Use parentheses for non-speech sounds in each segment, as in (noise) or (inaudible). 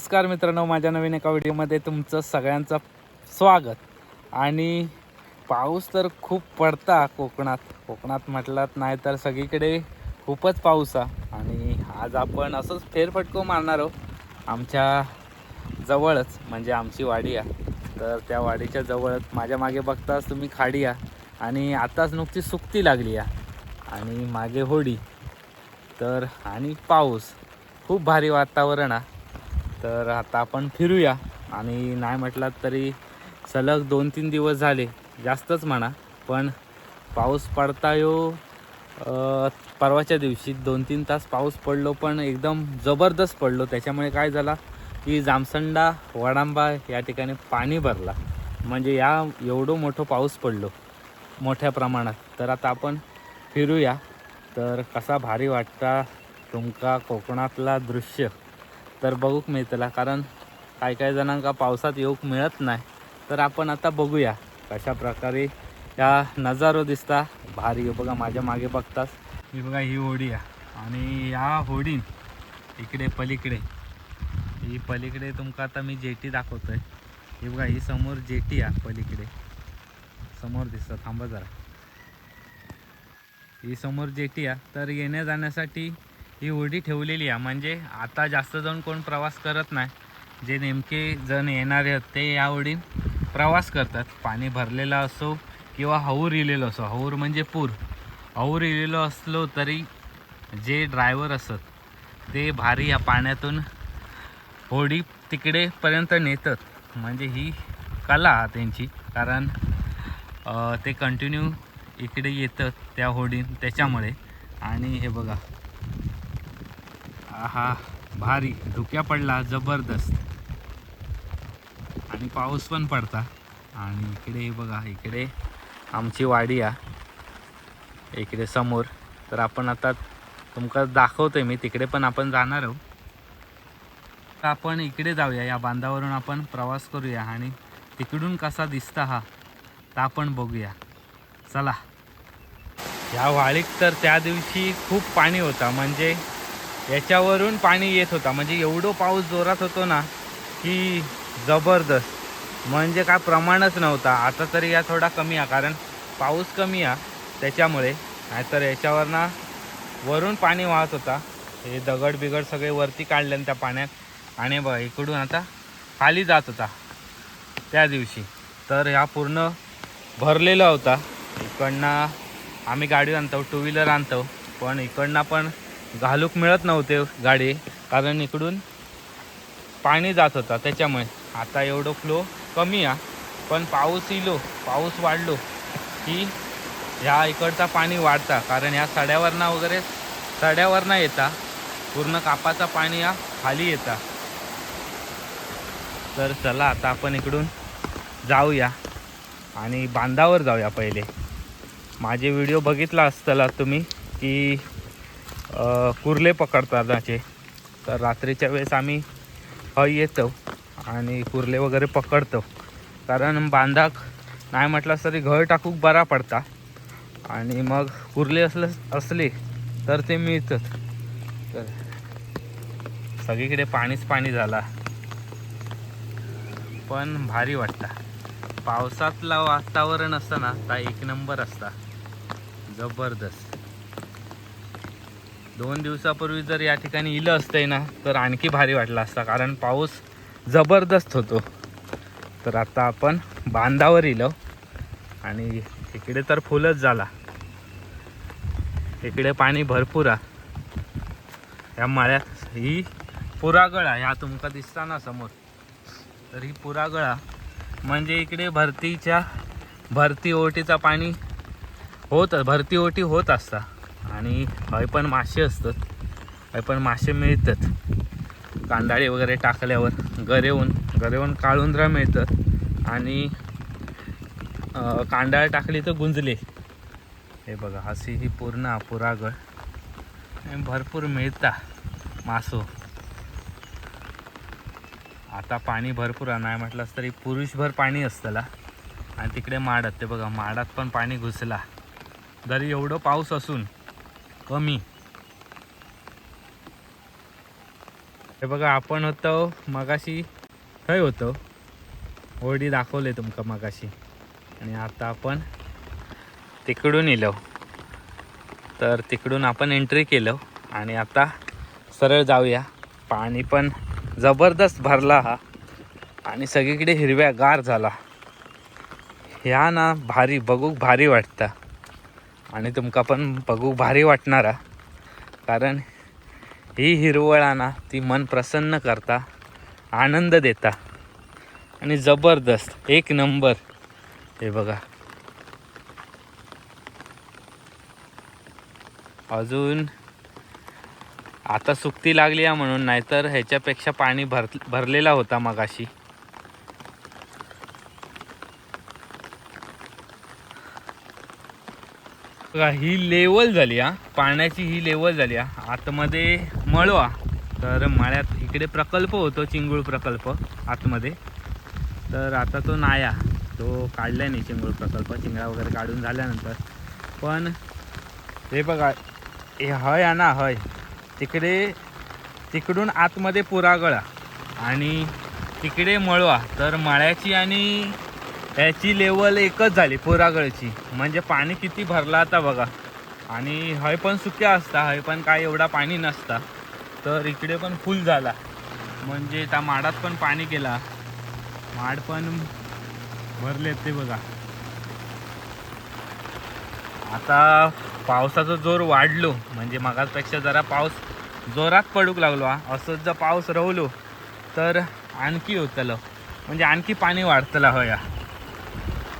नमस्कार मित्रांनो माझ्या नवीन एका व्हिडिओमध्ये तुमचं सगळ्यांचं स्वागत. आणि पाऊस तर खूप पडता कोकणात. कोकणात म्हटलात नाही तर सगळीकडे खूपच पाऊस आहे. आणि आज आपण असंच फेरफटको मारणार आहोत. आमच्या जवळच म्हणजे आमची वाडी आहे. तर त्या वाडीच्या जवळच माझ्या मागे बघताच तुम्ही खाडी आणि आताच नुकती सुकती लागली आहे. आणि मागे होडी. तर आणि पाऊस. खूप भारी वातावरण आहे. तर आता आपण फिरूया. आणि नाही म्हटलात तरी सलग दोन तीन दिवस झाले. जास्तच म्हणा. पण पाऊस पडता यो परवाच्या दिवशी दोन तीन तास पाऊस पडलो पण एकदम जबरदस्त पडलो. त्याच्यामुळे काय झाला की जामसंडा वडांबा या ठिकाणी पाणी भरला. म्हणजे या एवढं मोठं पाऊस पडलो मोठ्या प्रमाणात. तर आता आपण फिरूया. तर कसा भारी वाटता तुमका कोकणातला दृश्य. तर बघूक मिळतला कारण काही काही जणांका पावसात येऊक मिळत नाही. तर आपण आता बघूया कशा प्रकारे या नजारो दिसता. भारी आहे बघा माझ्या मागे बघताच. ही बघा ही होडी आहे. आणि या होडीन इकडे पलीकडे. ही पलीकडे तुमका आता मी जेटी दाखवतोय. ही बघा ही समोर जेटी आहे पलीकडे. समोर दिसतं थांबा जरा. ही समोर जेटी आहे. तर येण्या जाण्यासाठी ही होडी ठेवलेली आहे. म्हणजे आता जास्त जण कोण प्रवास करत नाही. जे नेमके जण येणारे आहेत ते या होडीन प्रवास करतात. पाणी भरलेलं असो किंवा हौर इलेलो असो हौर म्हणजे पूर. हौर इलेलो असलो तरी जे ड्रायव्हर असत ते भारी या पाण्यातून होडी तिकडेपर्यंत नेतात. म्हणजे ही कला आहे त्यांची. कारण ते कंटिन्यू इकडे येतात त्या होडीन त्याच्यामुळे. आणि हे बघा हा भारी. धुक्या पडला जबरदस्त. आणि पाऊस पण पडता. आणि इकडे बघा इकडे आमची वाडी आहे इकडे समोर. तर आपण आता तुमका दाखवतोय मी. तिकडे पण आपण जाणार आहोत तर आपण इकडे जाऊया. या बांधावरून आपण प्रवास करूया. आणि तिकडून कसा दिसता हा तर आपण बघूया. चला. या वाळीत तर त्या दिवशी खूप पाणी होता. म्हणजे याच्यावरून पाणी येत होता. म्हणजे एवढं पाऊस जोरात होतो ना की जबरदस्त. म्हणजे काय प्रमाणच नव्हता. आता तरी या थोडा कमी आहे. कारण पाऊस कमी आहे त्याच्यामुळे. नाहीतर याच्यावर ना वरून पाणी वाहत होता. हे दगड बिगड सगळे वरती काढले त्या पाण्यात. आणि बघा इकडून आता खाली जात होता. त्या दिवशी. तर ह्या पूर्ण भरलेला होता. इकडनं आम्ही गाडी आणतो टू व्हीलर आणतो. पण इकडनं पण घालूक मिळत नव्हते गाडी कारण इकडून पाणी जात होता. त्याच्यामुळे आता एवढं फ्लो कमी आहे. पण पाऊस इलो पाऊस वाढलो की ह्या इकडचा पाणी वाढता. कारण ह्या सड्यावरनं वगैरे सड्यावरनं येता. पूर्ण कापाचा पाणी या खाली येता. तर चला आता आपण इकडून जाऊया आणि बांधावर जाऊया पहिले. माझे व्हिडिओ बघितला असताला तुम्ही की कुर्ले पकडतानाचे तर रात्रीच्या वेळेस आम्ही ह येतो आणि कुर्ले वगैरे पकडतो. कारण बांधाक नाही म्हटलं तरी घर टाकूक बरा पडता. आणि मग कुर्ले असलं असले तर ते मिळतात. तर सगळीकडे पाणीच पाणी झाला. पण भारी वाटता पावसातला वातावरण असतं ना तर एक नंबर असता. जबरदस्त. दोन दिवसापूर्वी जर या ठिकाणी इलं असतंय ना तर आणखी भारी वाटला असता कारण पाऊस जबरदस्त होतो. तर आता आपण बांधावर इलो आणि इकडे तर फुलच झाला. इकडे पाणी भरपूर आहे. या माळ्यात ही पुरागळा ह्या तुमका दिसता ना समोर. तर ही पुरागळा म्हणजे इकडे भरतीच्या भरती ओटीचा पाणी होत भरती ओटी होत असता. आणि हय पण मासे असतात. हय पण मासे मिळतात. कांदाळे वगैरे टाकल्यावर गरेवून गरेवून काळुंद्रा मिळतात. आणि कांदाळे टाकली तर गुंजले. हे बघा अशी ही पूर्ण पुरागळ. आणि भरपूर मिळता मासो. आता पाणी भरपूर आहे. नाही म्हटलंस तरी पुरुषभर पाणी असतला आणि तिकडे माडात ते बघा माडात पण पाणी घुसला. जरी एवढं पाऊस असून कमी. हे बघा आपण होतो मगाशी खय होतो? होडी दाखवले तुमका मगाशी. आणि आता आपण तिकडून येलो. तर तिकडून आपण एंट्री केलो. आणि आता सरळ जाऊया. पाणी पण जबरदस्त भरला हा. आणि सगळीकडे हिरव्या गार झाला. ह्या ना भारी बघूक भारी वाटतं. आणि तुमका पण बघू भारी वाटणारा. कारण ही हिरवळ ना ती मन प्रसन्न करता आनंद देता आणि जबरदस्त. एक नंबर. हे बघा. अजून आता सुकती लागली आहे म्हणून नाहीतर ह्याच्यापेक्षा पाणी भर भरलेला होता मगाशी. बघा ही लेवल झाली हा. पाण्याची ही लेवल झाली हा. आतमध्ये मळवा. तर मळ्यात इकडे प्रकल्प होतो चिंगूळ प्रकल्प आतमध्ये. तर आता तो नाया. तो काढला नाही चिंगूळ प्रकल्प चिंगळा वगैरे काढून झाल्यानंतर. पण हे बघा हे हय आहे ना हय. तिकडे तिकडून आतमध्ये पुरागळा आणि तिकडे मळवा. तर मळ्याची आणि ह्याची लेवल एकच झाली पुरागळची. म्हणजे पाणी किती भरला आता बघा. आणि हय पण सुक्या असता हय पण काय एवढा पाणी नसता. तर इकडे पण फुल झाला. म्हणजे त्या माडात पण पाणी गेला. माड पण भरले ते बघा. आता पावसाचा जोर वाढलो. म्हणजे मगाचपेक्षा जरा पाऊस जोरात पडूक लागलो हा. असंच जर पाऊस राहलो तर आणखी होतलं. म्हणजे आणखी पाणी वाढतलं होया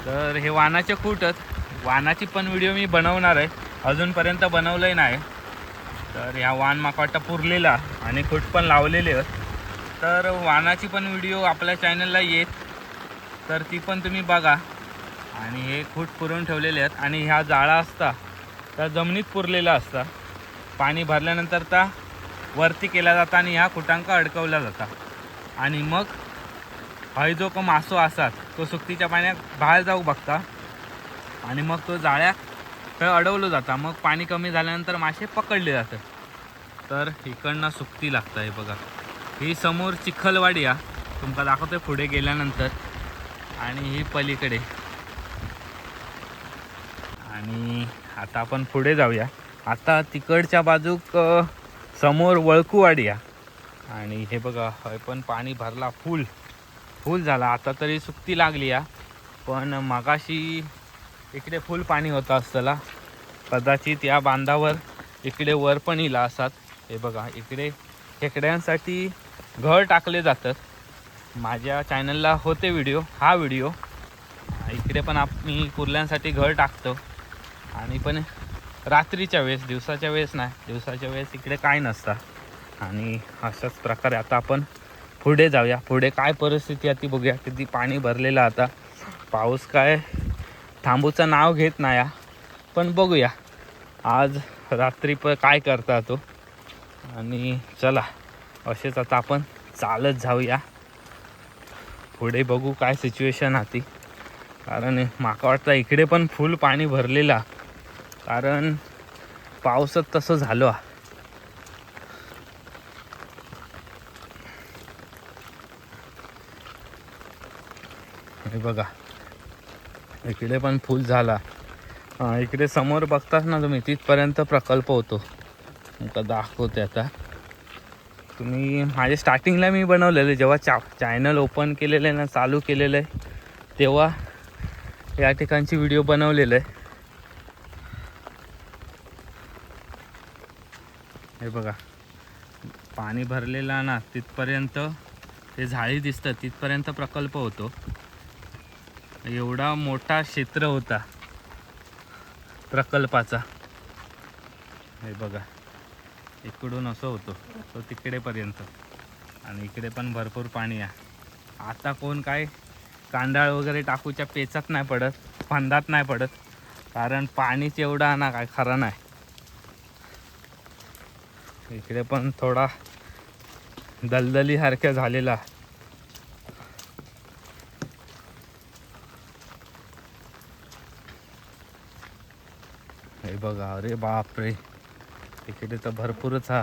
तर हे वानाचे खूटच वानाची पण व्हिडिओ मी बनवणार आहे. अजूनपर्यंत बनवलंही नाही. तर ह्या वान माका वाटतं पुरलेला आणि खूट पण लावलेले आहेत. तर वानाची पण व्हिडिओ आपल्या चॅनलला येत. तर ती पण तुम्ही बघा. आणि हे खूट पुरून ठेवलेले आहेत. आणि ह्या जाळा असता त्या जमिनीत पुरलेला असता. पाणी भरल्यानंतर त्या वरती केला जाता आणि ह्या खुटांका अडकवला जाता. आणि मग हय जो को मासो असतात तो सुकतीच्या पाण्यात बाहेर जाऊ बघता. आणि मग तो जाळ्या थंय अडवलं जाता. मग पाणी कमी झाल्यानंतर मासे पकडले जातात. तर इकडनं सुकती लागतं हे बघा. ही समोर चिखलवाडी आ तुमका दाखवतोय पुढे गेल्यानंतर. आणि ही पलीकडे. आणि आता आपण पुढे जाऊया. आता तिकडच्या बाजूक समोर वळकूवाडी आ आणि हे बघा हय पण पाणी भरला फुल फुल झाला. आता तरी सुकती लागली या. पण मगाशी इकडे फुल पाणी होतं असतला. कदाचित या बांधावर इकडे वर पण इला असतात हे बघा इकडे खेकड्यांसाठी घर टाकले जातात. माझ्या चॅनलला होते व्हिडिओ हा व्हिडिओ. इकडे पण आम्ही कुर्ल्यांसाठी घर टाकतो. आणि पण रात्रीच्या वेळेस दिवसाच्या वेळेस नाही. दिवसाच्या वेळेस इकडे काय नसतं. आणि अशाच प्रकारे आता आपण पुढे जाऊया. पुढे काय परिस्थिती आहे ती बघूया. किती पाणी भरलेलं आता. पाऊस काय थांबूचं नाव घेत नाही हा. पण बघूया. आज रात्री प काय करता तो? आणि चला असेच आता आपण चालत जाऊया. पुढे बघू काय सिच्युएशन आती कारण माका वाटतं इकडे पण फुल पाणी भरलेला. कारण पावसात तसं झालो. आहे हे बघा. इकडे पण फुल झाला. इकडे समोर बघताच ना तुम्ही तिथपर्यंत प्रकल्प होतो. तुमका दाखवते आता. तुम्ही माझ्या स्टार्टिंगला मी बनवलेलं जेव्हा चा चॅनल ओपन केलेलं आहे ना चालू केलेलं आहे तेव्हा या ठिकाणची व्हिडिओ बनवलेलं आहे. हे बघा. पाणी भरलेलं ना तिथपर्यंत ते झाडी दिसतं तिथपर्यंत प्रकल्प होतो. एवढा मोठा क्षेत्र होता प्रकल्पाचा. हे बघा. इकडून असं होतो. तो तिकडेपर्यंत. आणि इकडे पण भरपूर पाणी आहे. आता कोण काय कांदाळ वगैरे टाकूच्या पेचात नाही पडत फंदात नाही पडत. कारण पाणीच एवढा ना काय खरं नाही. इकडे पण थोडा दलदलीसारख्या झालेला. बघा अरे बापरे. इकडे तर भरपूरच हा.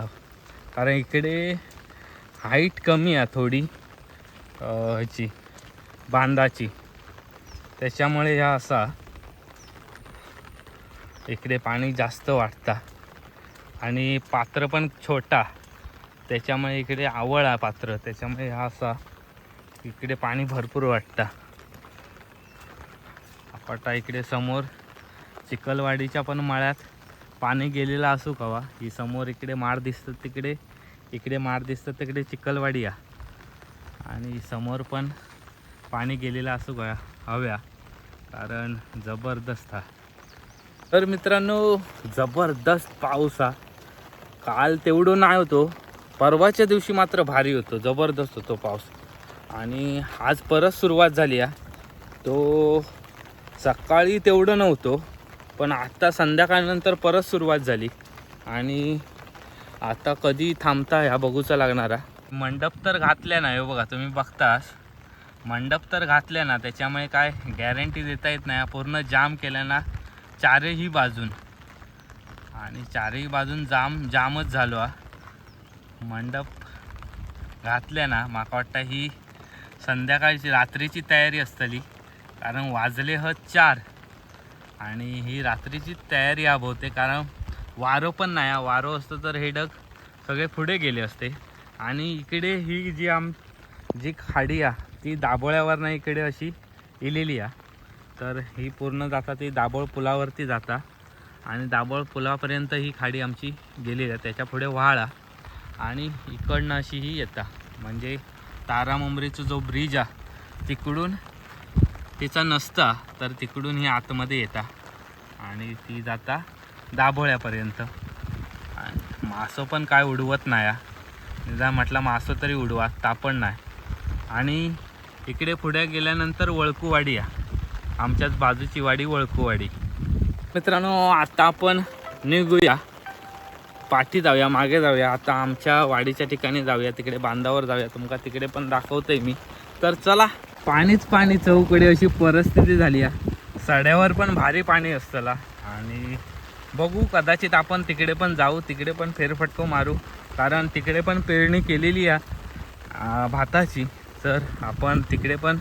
कारण इकडे हाईट कमी आहे थोडी ह्याची बांधाची. त्याच्यामुळे ह्या असा. इकडे पाणी जास्त वाटता आणि पात्र पण छोटा. त्याच्यामुळे इकडे आवळ आहे पात्र. त्याच्यामुळे हा असा इकडे पाणी भरपूर वाटतं आपटा इकडे समोर. चिखलवाडीच्या पण मळ्यात पाणी गेलेलं असू कवा ही समोर इकडे माड दिसतं तिकडे इकडे माड दिसतं तिकडे चिखलवाडी या. आणि समोर पण पाणी गेलेलं असू का? हव्या. कारण जबरदस्त हा तर मित्रांनो जबरदस्त पाऊस हा. काल तेवढं नाही होतो. परवाच्या दिवशी मात्र भारी होतो. जबरदस्त होतो पाऊस. आणि आज परत सुरुवात झाली आहे तो सकाळी तेवढं नव्हतो. पण आत्ता संध्याकाळनंतर परत सुरुवात झाली. आणि आता कधी थांबता ह्या बघूचा लागणारा. मंडप तर घातल्या ना हे बघा तुम्ही बघतास. मंडप तर घातल्या ना त्याच्यामुळे काय गॅरंटी देता येत नाही. पूर्ण जाम केल्या ना चारही बाजून. आणि चारही बाजून जाम जामच झालो हा. मंडप घातल्या ना माका वाटतं ही संध्याकाळची रात्रीची तयारी असतली. कारण वाजले ह चार. आणि ही रात्रीची तयारी आभवते कारण वारो पण नाही. हा वारं असतं तर हे डग सगळे पुढे गेले असते. आणि इकडे ही जी आम जी खाडी आहे ती दाबोळ्यावरनं इकडे अशी इलेली आहे. तर ही पूर्ण जाता ती दाबोळ पुलावरती जाता. आणि दाबोळ पुलापर्यंत ही खाडी आमची गेलेली आहे. त्याच्या पुढे व्हाळा आणि इकडनं अशी ही येता. म्हणजे तारामुंबरीचा जो ब्रिज आहे तिकडून तिचा नसता तर तिकडून ही आतमध्ये येता. आणि ती जाता दाभोळ्यापर्यंत. आणि पण काय उडवत नाही निदा निदान म्हटलं मासो तरी उडवा तापण नाही आणि इकडे पुढे गेल्यानंतर वळकूवाडी आहे आमच्याच बाजूची वाडी वळकूवाडी. मित्रांनो आता आपण निघूया. पाठी जाऊया मागे जाऊया. आता आमच्या वाडीच्या ठिकाणी जाऊया तिकडे बांधावर जाऊया. तुमका तिकडे पण दाखवतोय मी. तर चला पाणीच पाणी चौकडे अशी परिस्थिती झाली आहे सड्यावर पण भारी पाणी असतला आणि बघू कदाचित आपण तिकडे पण जाऊ तिकडे पण फेरफटको मारू. कारण तिकडे पण पेरणी केलेली आहे भाताची. तर आपण तिकडे पण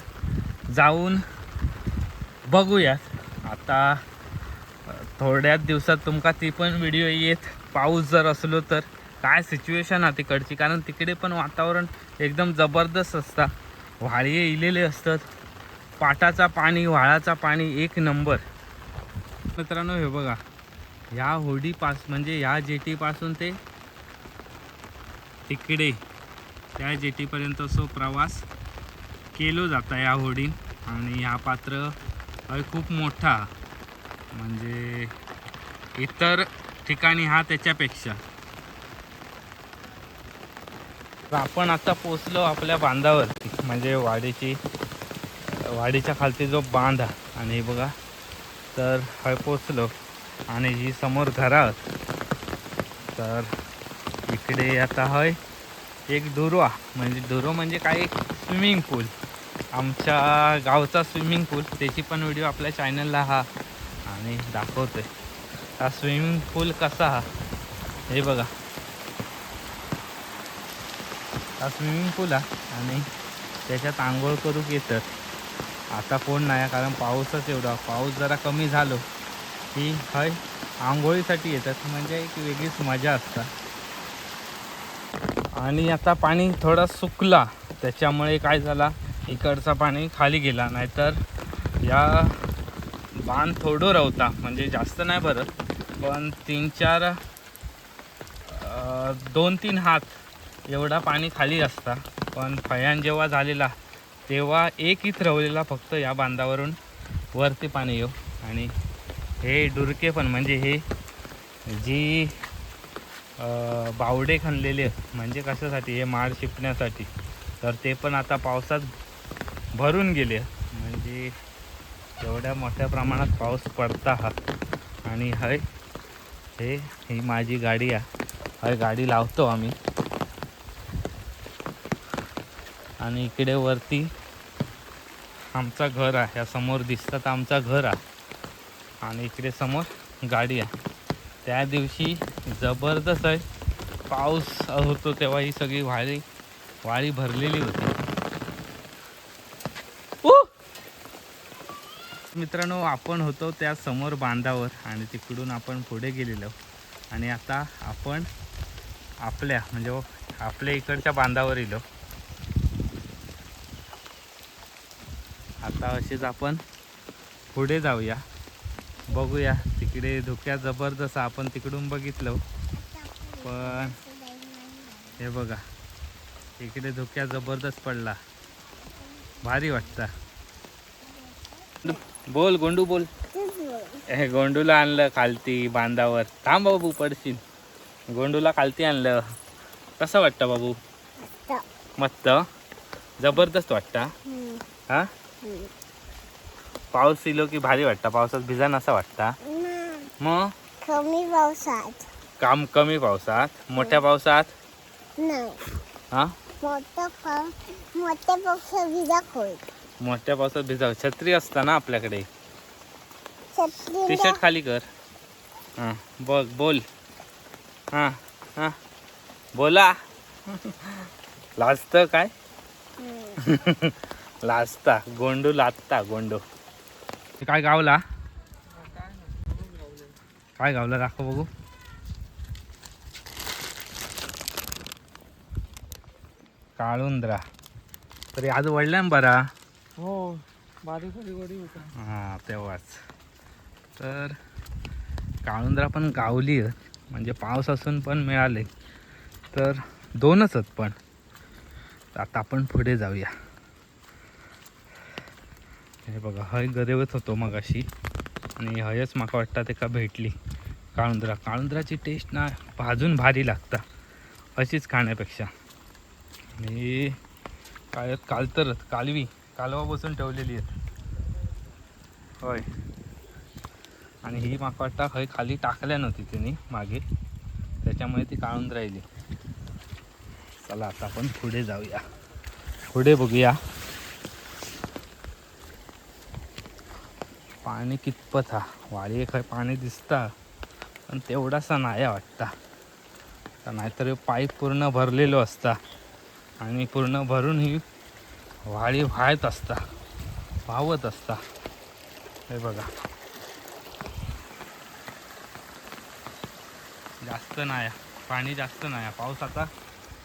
जाऊन बघूयात आता थोड्याच दिवसात तुमका ती पण व्हिडिओ येत. पाऊस जर असलो तर काय सिच्युएशन आहे तिकडची? कारण तिकडे पण वातावरण एकदम जबरदस्त असतं. व्हाळी इलेले असतात. पाटाचा पाणी व्हाळाचा पाणी एक नंबर. मित्रांनो हे बघा. ह्या होडीपास म्हणजे ह्या जेटीपासून ते तिकडे त्या जेटीपर्यंत असो प्रवास केलो जाता या होडीन. आणि हा पात्र खूप मोठा. म्हणजे इतर ठिकाणी हा त्याच्यापेक्षा तर आपण आता पोचलो आपल्या बांधावरती म्हणजे वाडीची वाडीच्या खालती जो बांध आहे. आणि बघा तर हय पोचलो. आणि ही समोर घरात. तर इकडे आता हय एक दुरवा म्हणजे दुरो म्हणजे काय? एक स्विमिंग पूल. आमच्या गावचा स्विमिंग पूल. त्याची पण व्हिडिओ आपल्या चॅनलला हा. आणि दाखवतोय. हा स्विमिंग पूल कसा हा? हे बघा. हा स्विमिंग पूल आहे आणि त्याच्यात आंघोळ करूक येतात आता कोण नाही कारण पाऊसच एवढा. पाऊस जरा कमी झालो की हय आंघोळीसाठी येतात. म्हणजे एक वेगळीच मजा असतात आणि आता पाणी थोडा सुकला. त्याच्यामुळे काय झाला इकडचा पाणी खाली गेला. नाहीतर या बांध थोडं राहता म्हणजे जास्त नाही भरत पण तीन चार दोन तीन हात एवढा पाणी खाली असता. पण फयान जेव्हा झालेला तेव्हा एक इथ रवलेला फक्त या बांधावरून वरती पाणी येऊ. आणि हे डुरके पण म्हणजे हे जी बावडे खणलेले म्हणजे कशासाठी? हे माळ शिपण्यासाठी. तर ते पण आता पावसात भरून गेले. म्हणजे एवढ्या मोठ्या प्रमाणात पाऊस पडता हा. आणि हय हे ही माझी गाडी आहे. हय गाडी लावतो आम्ही. आणि इकडे वरती आमचा घर आहे. या समोर दिसतं आमचा घर आहे. आणि इकडे समोर गाडी आहे. त्या दिवशी जबरदस्त आहे. पाऊस होतो तेव्हा ही सगळी वाळी वाळी भरलेली होती. मित्रांनो आपण होतो त्या समोर बांधावर आणि तिकडून आपण पुढे गेलेलो. आणि आता आपण आपल्या म्हणजे आपल्या इकडच्या बांधावर येलो आता असेच आपण पुढे जाऊया. बघूया तिकडे धुक्या जबरदस्त आपण तिकडून बघितलं. पण हे बघा इकडे धुक्या जबरदस्त पडला. भारी वाटतं. बोल गोंडू बोल. हे गोंडूला आणलं खालती बांधावर. थांब बाबू पडशील. गोंडूला खालती आणलं. कसं वाटतं बाबू? मस्त. जबरदस्त वाटतं? हा? पाऊस इलो की भारी वाटतं? पावसात भिजा नसा वाटता? मग? कमी पावसात. काम कमी पावसात? मोठ्या पावसात? हा? मोठ्या पावसात मोठ्या भिजा छत्री असता ना आपल्याकडे. टी शर्ट खाली कर. हां बघ बोल. हां हां. बोला. लाजतं काय? (laughs) लाजता. गोंडू लाजता गोंडू. काय गावला? काय गावला? दाखव बघू. काळुंद्रा. तरी आज वडल्यान बरा? हो बारीक हां तेव्हाच. तर काळुंद्रा पण गावली आहेत म्हणजे पाऊस असून पण मिळाले. तर दोनच आहेत पण. आता आपण पुढे जाऊया. हे बघा हय गदेवत होतो मगाशी. आणि हयच माका वाटतं ते का भेटली. काळुंदरा. काळुंदराची टेस्ट ना भाजून भारी लागता. अशीच खाण्यापेक्षा. आणि काय कालतरच कालवी कालवा बसून ठेवलेली आहेत. होय. आणि ही माका वाटतं हय खाली टाकल्या नव्हती तिने मागे. त्याच्यामुळे ती काढून राहिली चला आता आपण पुढे जाऊया. पुढे बघूया. पाणी कितपत हा? वाळी खय पाणी दिसता. पण तेवढासा नाही वाटता. तर नाहीतर पाईप पूर्ण भरलेलो असता. आणि पूर्ण भरून ही वाळी वाहत असता. व्हावत असता. हे बघा. जास्त नाही. पाणी जास्त नाही. पाऊस आता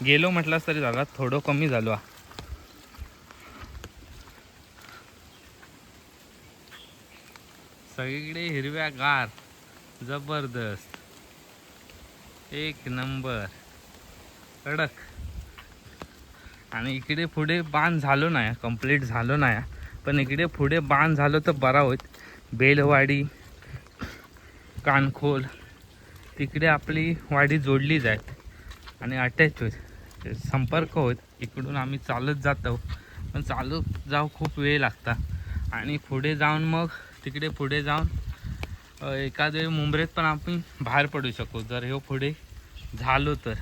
गेलो म्हटलास तरी झाला. थोडं कमी झालो. हा. सगळीकडे हिरव्या गार जबरदस्त. एक नंबर. कडक. आणि इकडे पुढे बांध झालो नाही कंप्लीट झालो नाही. पण इकडे पुढे बांध झालो तर बरा होत बेलवाडी कानखोल. तिकडे आपली वाडी जोडली जात आणि अटॅच होत संपर्क होत इकडून आम्ही चालत जातो. पण चालत जाऊ खूप वेळ लागता. आणि पुढे जाऊन मग तिकडे पुढे जाऊन एखाद्या वेळी मुंबईत पण आपण बाहेर पडू शकू. जर हे पुढे झालो तर.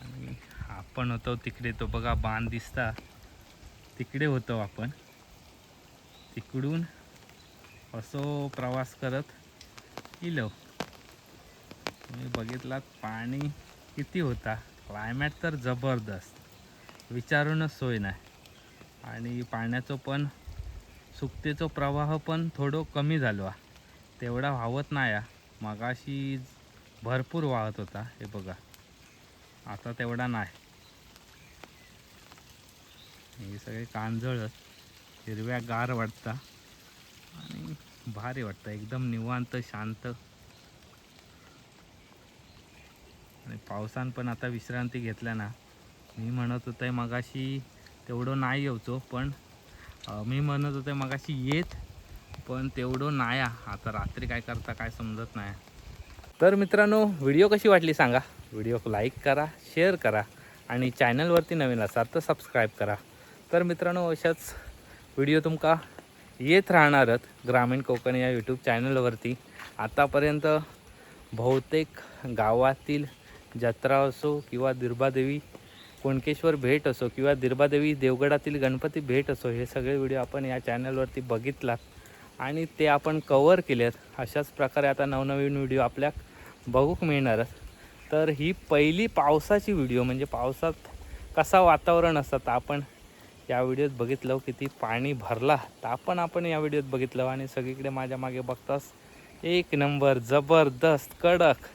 आणि आपण होतो तिकडे तो बघा बांध दिसता. तिकडे होतो आपण. तिकडून असो प्रवास करत इलो. तुम्ही बघितलात पाणी किती होता. क्लायमॅट तर जबरदस्त. विचारूनच सोय नाही. आणि पाण्याचं पण सुकतेचो प्रवाह पण थोडं कमी झालो तेवढा वाहत नाही हा. मगाशी भरपूर वाहत होता हे बघा. आता तेवढा नाही. हे सगळे कांजळ हिरव्या गार वाटता. आणि भारी वाटतं एकदम निवांत शांत. आणि पावसान पण आता विश्रांती घेतल्या ना. मी म्हणत होतं मगाशी तेवढं नाही येऊचो पण मी म्हणत होते मगाशी येत पण तेवढं नाही आता रात्री काय करता काय समजत नाही. तर मित्रांनो व्हिडिओ कशी वाटली सांगा. व्हिडिओ लाईक करा शेअर करा आणि चॅनलवरती नवीन असाल तर सबस्क्राईब करा. तर मित्रांनो अशाच व्हिडिओ तुमका येत राहणारच ग्रामीण कोकण या यूट्यूब चॅनलवरती. आतापर्यंत बहुतेक गावातील जत्रा असो किंवा दुर्बादेवी कोणकेश्वर भेट असो किंवा दिर्बादेवी देवगडातील गणपती भेट असो हे सगळे व्हिडिओ आपण या चॅनलवरती बघितलात आणि ते आपण कवर केलेत. अशाच प्रकारे आता नवनवीन व्हिडिओ आपल्या बघूक मिळणारच. तर ही पहिली पावसाची व्हिडिओ म्हणजे पावसात कसा वातावरण असतात आपण या व्हिडिओत बघितलं किती पाणी भरला तर आपण आपण या व्हिडिओत बघितलं. आणि सगळीकडे माझ्या मागे बघताच एक नंबर जबरदस्त कडक.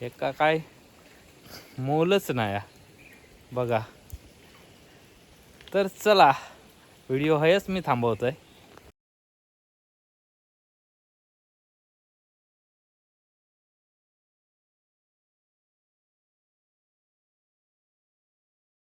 एका काय? मोलच नाही आहे. बघा. तर चला व्हिडिओ हयच मी थांबवतोय.